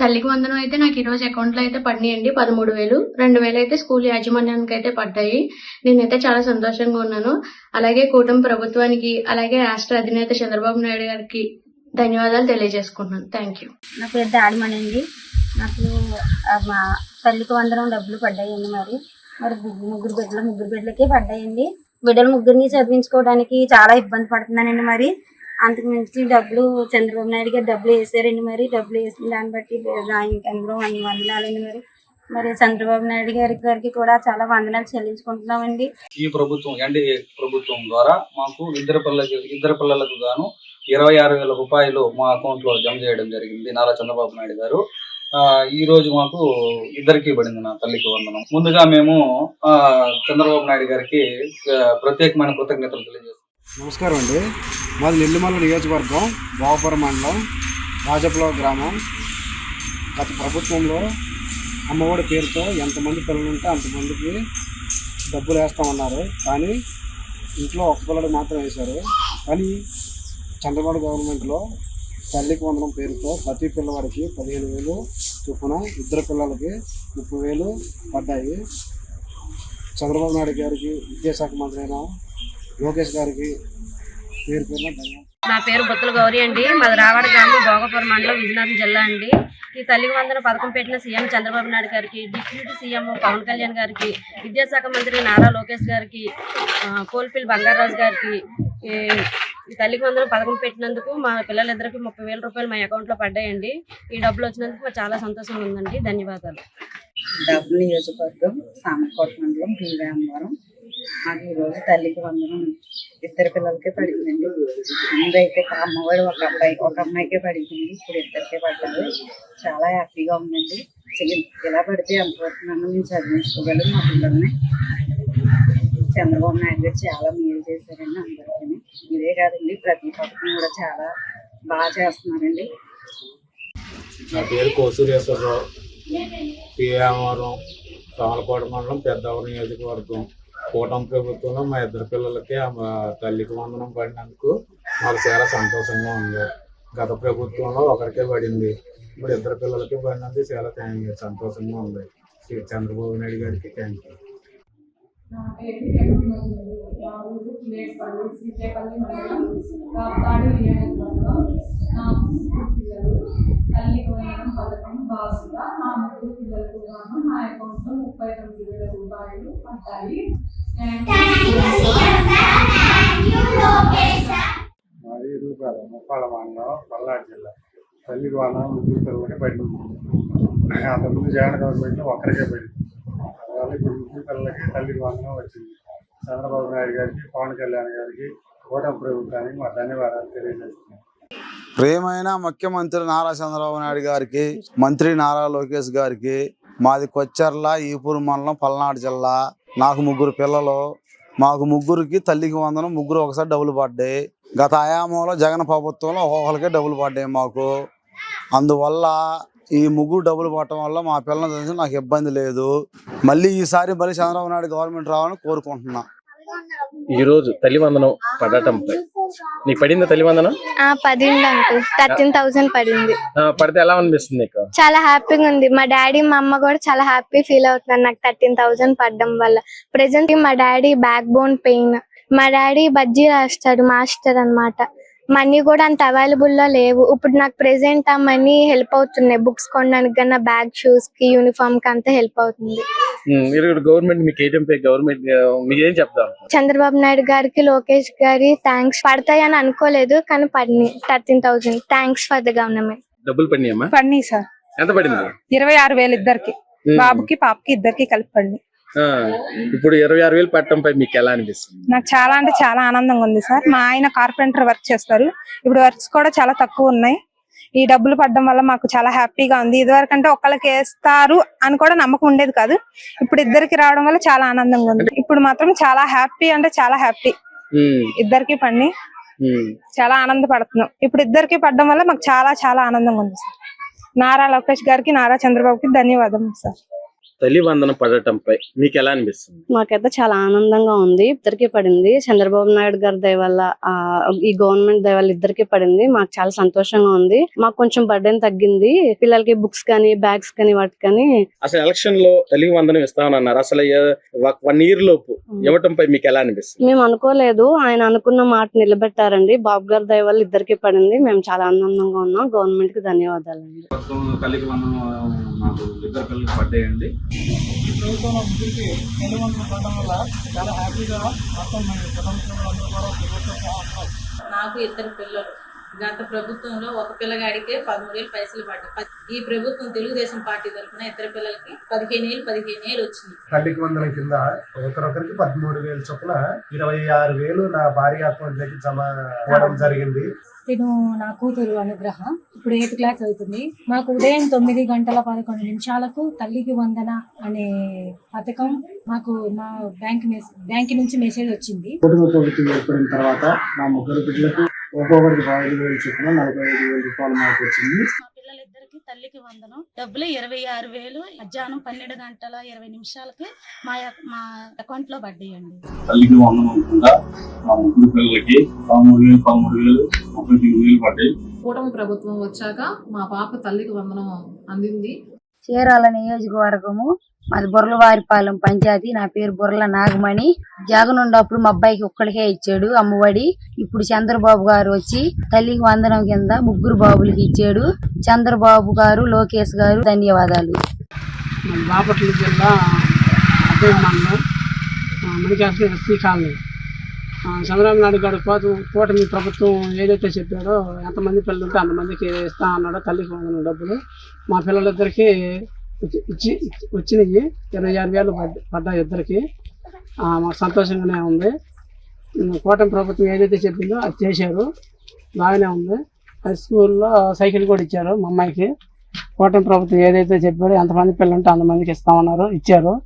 తల్లికి వందనం అయితే నాకు ఈరోజు అకౌంట్లో అయితే పడినాయండి. పదమూడు వేలు. రెండు వేలు అయితే స్కూల్ యాజమాన్యానికి అయితే పడ్డాయి. నేనైతే చాలా సంతోషంగా ఉన్నాను. అలాగే కూటమి ప్రభుత్వానికి అలాగే రాష్ట్ర అధినేత చంద్రబాబు నాయుడు గారికి ధన్యవాదాలు తెలియజేసుకుంటున్నాను. థ్యాంక్ యూ నా పేరు దాడిమణి అండి. నాకు మా తల్లికి వందనం డబ్బులు పడ్డాయండి మరి. మరి ముగ్గురు బిడ్డలు ముగ్గురు బిడ్డలకి పడ్డాయండి. బిడ్డలు ముగ్గురిని చదివించుకోవడానికి చాలా ఇబ్బంది పడుతున్నానండి మరి. అంతకు మించి డబ్బులు చంద్రబాబు నాయుడు గారు డబ్బులు వేసారండి మరి. డబ్బులు వేసిన దాన్ని బట్టి ఆయనకి అన్ని వందనాలండి మరి. మరి చంద్రబాబు నాయుడు గారి గారికి కూడా చాలా వందనాలు చెల్లించుకుంటున్నామండి. ఈ ప్రభుత్వం ఎన్డీఏ ప్రభుత్వం ద్వారా మాకు ఇద్దరు పిల్లలకి ఇద్దరు పిల్లలకు గాను ఇరవై ఆరు వేల రూపాయలు మా అకౌంట్లో జమ చేయడం జరిగింది నారా చంద్రబాబు నాయుడు గారు. ఈ రోజు మాకు ఇద్దరికి పడింది నా తల్లికి వందనం. ముందుగా మేము చంద్రబాబు నాయుడు గారికి ప్రత్యేకమైన కృతజ్ఞతలు తెలియజేస్తాం నమస్కారం అండి. మాది నెల్లిమల్ల నియోజకవర్గం బావపురం మండలం రాజపుల గ్రామం. గత ప్రభుత్వంలో అమ్మఒడి పేరుతో ఎంతమంది పిల్లలు ఉంటే అంతమందికి డబ్బులు వేస్తామన్నారు. కానీ ఇంట్లో ఒక పిల్లడు మాత్రం వేశారు. కానీ చంద్రబాబు గవర్నమెంట్లో తల్లికి వందనం పేరుతో ప్రతి పిల్లవాడికి పదిహేను వేలు చొప్పున ఇద్దరు పిల్లలకి ముప్పై వేలు పడ్డాయి. చంద్రబాబు నాయుడు గారికి విద్యాశాఖ మంత్రి అయిన లోకేష్ గారికి పేరు పేరున ధన్యవాదాలు. నా పేరు బొత్తుల గౌరీ అండి. మాది రావాడ గ్రామం భోగపురం మండలం విజయనగరం జిల్లా అండి. ఈ తల్లికి వందన పథకం పెట్టిన సీఎం చంద్రబాబు నాయుడు గారికి డిప్యూటీ సీఎం పవన్ కళ్యాణ్ గారికి విద్యాశాఖ మంత్రి నారా లోకేష్ గారికి ఆ, కోల్పిల్ బంగారాజు గారికి ఈ తల్లికి వందన పథకం పెట్టినందుకు మా పిల్లలిద్దరికి ముప్పై వేల రూపాయలు మా అకౌంట్లో పడ్డాయండి. ఈ డబ్బులు వచ్చినందుకు మాకు చాలా సంతోషంగా ఉందండి. ధన్యవాదాలు. డబ్బు నియోజకవర్గం సామకోట మండలం భీమవరం మాకు ఈరోజు తల్లికి వందనం. ఇద్దరు పిల్లలకే పడిందండి అయితే ఒక అమ్మవాడు ఒక అబ్బాయి ఒక అమ్మాయికే పడింది ఇప్పుడు ఇద్దరికే పడ్డారు చాలా హ్యాపీగా ఉందండి. ఇలా పడితే ఎంతవరకు నన్ను మేము చదివించుకోగలం మా పిల్లల్ని. చంద్రబాబు నాయుడు గారు చాలా మేలు చేశారండి అందరికీ. ఇదే కాదండి ప్రతి పథకం కూడా చాలా బాగా చేస్తున్నారండి. నా పేరు కోసూరేశ్వరరావు. పియామవరం సోమలకోట మండలం పెద్దవరం నియోజకవర్గం. కూటమి ప్రభుత్వంలో మా ఇద్దరు పిల్లలకి ఆ మా తల్లికి వందనం పడినందుకు మాకు చాలా సంతోషంగా ఉంది. గత ప్రభుత్వంలో ఒకరికే పడింది. ఇప్పుడు ఇద్దరు పిల్లలకి పడినందుకు చాలా థ్యాంక్ యూ సంతోషంగా ఉంది. శ్రీ చంద్రబాబు నాయుడు గారికి థ్యాంక్ యూ సీతేపల్లి మండలం కాపాడు నియోజకవర్గం నా పిల్లలు వందనం పథకం నా ముగ్గురు పిల్లలకు గాను నా అకౌంట్లో ముప్పై తొమ్మిది వేల రూపాయలు పడ్డాయి మాది ముప్పాల మండలం పల్నాడు జిల్లా తల్లికి వందనం ముగ్గురు పిల్లలకి పడింది అంతకుముందు జగన్ గవర్నమెంట్లో ఒక్కరికే పడింది అందువల్ల ఇప్పుడు ముగ్గురు పిల్లలకి తల్లి వందనం వచ్చింది. చంద్రబాబు నాయుడు గారికి పవన్ కళ్యాణ్ గారికి కూటమి ప్రభుత్వానికి మా ధన్యవాదాలు తెలియజేస్తున్నాం. ప్రియమైన ముఖ్యమంత్రి నారా చంద్రబాబు నాయుడు గారికి మంత్రి నారా లోకేష్ గారికి మాది కొచ్చెర్ల ఈపూరు మండలం పల్నాడు జిల్లా. నాకు ముగ్గురు పిల్లలు. మాకు ముగ్గురికి తల్లికి వందనం ముగ్గురు ఒకసారి డబ్బులు పడ్డాయి గత ఆయామంలో జగన్ ప్రభుత్వంలో ఒక్కొక్కరికే డబ్బులు పడ్డాయి మాకు. అందువల్ల ఈ ముగ్గురు డబ్బులు పట్టడం వల్ల మా పిల్లల గురించి నాకు ఇబ్బంది లేదు. మళ్ళీ ఈసారి మళ్ళీ చంద్రబాబు నాయుడు గవర్నమెంట్ రావాలని కోరుకుంటున్నా. ఈ రోజు తల్లి వందనం పడటంపై నీకు పడిందా తల్లి వందనం? ఆ పడింది అంకుల్. థర్టీన్ థౌసండ్ పడింది. ఆ, పడితే ఎలా అనిపిస్తుంది నీకు? చాలా హ్యాపీగా ఉంది. మా డాడీ మా అమ్మ కూడా చాలా హ్యాపీ ఫీల్ అవుతున్నారు నాకు థర్టీన్ థౌసండ్ పడడం వల్ల. ప్రెసెంట్ మా డాడీ బ్యాక్ బోన్ పెయిన్ మా డాడీ బజ్జీ రాస్తాడు మాస్టర్ అన్నమాట. మనీ కూడా అంత అవైలబుల్లో లేవు. ఇప్పుడు నాకు ప్రెసెంట్ ఆ మనీ హెల్ప్ అవుతున్నాయి. బుక్స్ కొనడానికి కన్నా బ్యాగ్ షూస్కి యూనిఫామ్కి అంతా హెల్ప్ అవుతుంది. గవర్నమెంట్ మీకు గవర్నమెంట్ మీకు ఏం చెప్తాం చంద్రబాబు నాయుడు గారికి లోకేష్ గారి థ్యాంక్స్ పడతాయని అనుకోలేదు కానీ పడినాయి. Thirteen thousand thanks for the government డబ్బులు పడినాయమ్మా? పడినాయి సార్. ఎంత పడింది? ఇరవై ఆరు వేలు ఇద్దరికి. బాబుకి పాపకి ఇద్దరికి కలిపి పడినాయి. ఇప్పుడు ఇరవై ఆరు వేలు పట్టడంపై మీకు ఎలా అనిపిస్తుంది? నాకు చాలా అంటే చాలా ఆనందంగా ఉంది సార్. మా ఆయన కార్పెంటర్ వర్క్ చేస్తారు. ఇప్పుడు వర్క్స్ కూడా చాలా తక్కువ ఉన్నాయి. ఈ డబ్బులు పడడం వల్ల మాకు చాలా హ్యాపీగా ఉంది. ఇదివరకు అంటే ఒకళ్ళకి వేస్తారు అని కూడా నమ్మకం ఉండేది కాదు. ఇప్పుడు ఇద్దరికి రావడం వల్ల చాలా ఆనందంగా ఉంది. ఇప్పుడు మాత్రం చాలా హ్యాపీ అంటే చాలా హ్యాపీ. ఇద్దరికి పడి ఉమ్. చాలా ఆనందపడుతున్నాం. ఇప్పుడు ఇద్దరికి పడడం వల్ల మాకు చాలా చాలా ఆనందంగా ఉంది సార్. నారా లోకేష్ గారికి నారా చంద్రబాబుకి ధన్యవాదం సార్. తల్లి వందనం పడటంపై మీకు ఎలా అనిపిస్తుంది? మాకైతే చాలా ఆనందంగా ఉంది. ఇద్దరికి పడింది. చంద్రబాబు నాయుడు గారి దయ వల్ల ఆ, ఈ గవర్నమెంట్ దయ వల్ల ఇద్దరికి పడింది. మాకు చాలా సంతోషంగా ఉంది. మాకు కొంచెం బర్డెన్ తగ్గింది. పిల్లలకి బుక్స్ కానీ బ్యాగ్స్ కానీ వాటి కానీ. అసలు ఎలక్షన్లో తల్లి వందనం ఇస్తామన్నారు అసలు వన్ ఇయర్ లోపు ఇవ్వటంపై మీకు ఎలా అనిపిస్తుంది? మేము అనుకోలేదు. ఆయన అనుకున్న మాట నిలబెట్టారండి. బాబు గారి దయ వల్ల ఇద్దరికి పడింది. మేము చాలా ఆనందంగా ఉన్నాం. గవర్నమెంట్కి ధన్యవాదాలండి. ప్రభుత్వం తల్లికి వందనం మాకు ఇద్దరు పిల్లలకి పడ్డాయండి ఈ ప్రభుత్వంలో ముగ్గురికి నెల వందలు పడడం వల్ల చాలా హ్యాపీగా మొత్తం సభ్యులందరూ కూడా ప్రభుత్వం నాకు ఇద్దరు పిల్లలు. గత ప్రభుత్వంలో ఒక పిల్లగాడికే పదమూడు వేలు పైసలు పడ్డాయి. ఈ ప్రభుత్వం తెలుగుదేశం పార్టీ తరఫున ఇద్దరు పిల్లలకి పదిహేను ఏళ్ళు పదిహేను ఏళ్ళు వచ్చినాయి తల్లికి వందల కింద ఒకరొకరికి పదమూడు వేలు చొప్పున ఇరవై ఆరు వేలు నా భార్య అకౌంట్లోకి జమ అవ్వడం జరిగింది. తిను నా కూతురు అనుగ్రహ. ఇప్పుడు ఎయిత్ క్లాస్ అవుతుంది. మాకు ఉదయం తొమ్మిది గంటల పదకొండు నిమిషాలకు తల్లికి వందన అనే పథకం మాకు మా బ్యాంక్ బ్యాంక్ నుంచి మెసేజ్ వచ్చింది. ఏర్పడిన తర్వాత మా ముగ్గురు బిడ్డలకు ఒక్కొక్కరికి ఐదు వేలు చొప్పున నలభై ఐదు వేల రూపాయలు మాకు వచ్చింది. తల్లికి వందనం. డబ్బులు ఇరవై ఆరు వేలు. మధ్యాహ్నం పన్నెండు గంటల ఇరవై నిమిషాలకి మా మా అకౌంట్లో పడ్డాయండి. తల్లికి వందనం మా ముగ్గురు పిల్లలకి పదమూడు వేలు పదమూడు వేలు ముప్పై వేలు పడ్డాయి. కూటమి ప్రభుత్వం వచ్చాక మా పాప తల్లికి వందనం అందింది. చీరాల నియోజకవర్గము. మాది బుర్రలవారిపాలెం పంచాయతీ. నా పేరు బుర్రల నాగమణి. జగన్ ఉన్నప్పుడు మా అబ్బాయికి ఒక్కడికే ఇచ్చాడు అమ్మఒడి. ఇప్పుడు చంద్రబాబు గారు వచ్చి తల్లికి వందనం కింద ముగ్గురు బాబులకి ఇచ్చాడు. చంద్రబాబు గారు లోకేష్ గారు ధన్యవాదాలు. బాపట్ల జిల్లా అదే మండలం ఎస్సీ కాలనీ చంద్రబాబు నాయుడు గారు కోట కూటమి ప్రభుత్వం ఏదైతే చెప్పాడో ఎంతమంది పిల్లలు ఉంటే అంతమందికి ఇస్తా అన్నాడో తల్లికి వందన డబ్బులు. మా పిల్లలిద్దరికి ఇచ్చి- ఇచ్చి వచ్చినాయి. ఇరవై ఆరు వేలు పడ్డ- పడ్డాయి ఇద్దరికి. మాకు సంతోషంగానే ఉంది. కూటమి ప్రభుత్వం ఏదైతే చెప్పిందో అది చేశారు. బాగానే ఉంది. హై స్కూల్లో సైకిల్ కూడా ఇచ్చారు మా అమ్మాయికి. కూటమి ప్రభుత్వం ఏదైతే చెప్పాడో ఎంతమంది పిల్లలు ఉంటే అంతమందికి ఇస్తామన్నారు ఇచ్చారు.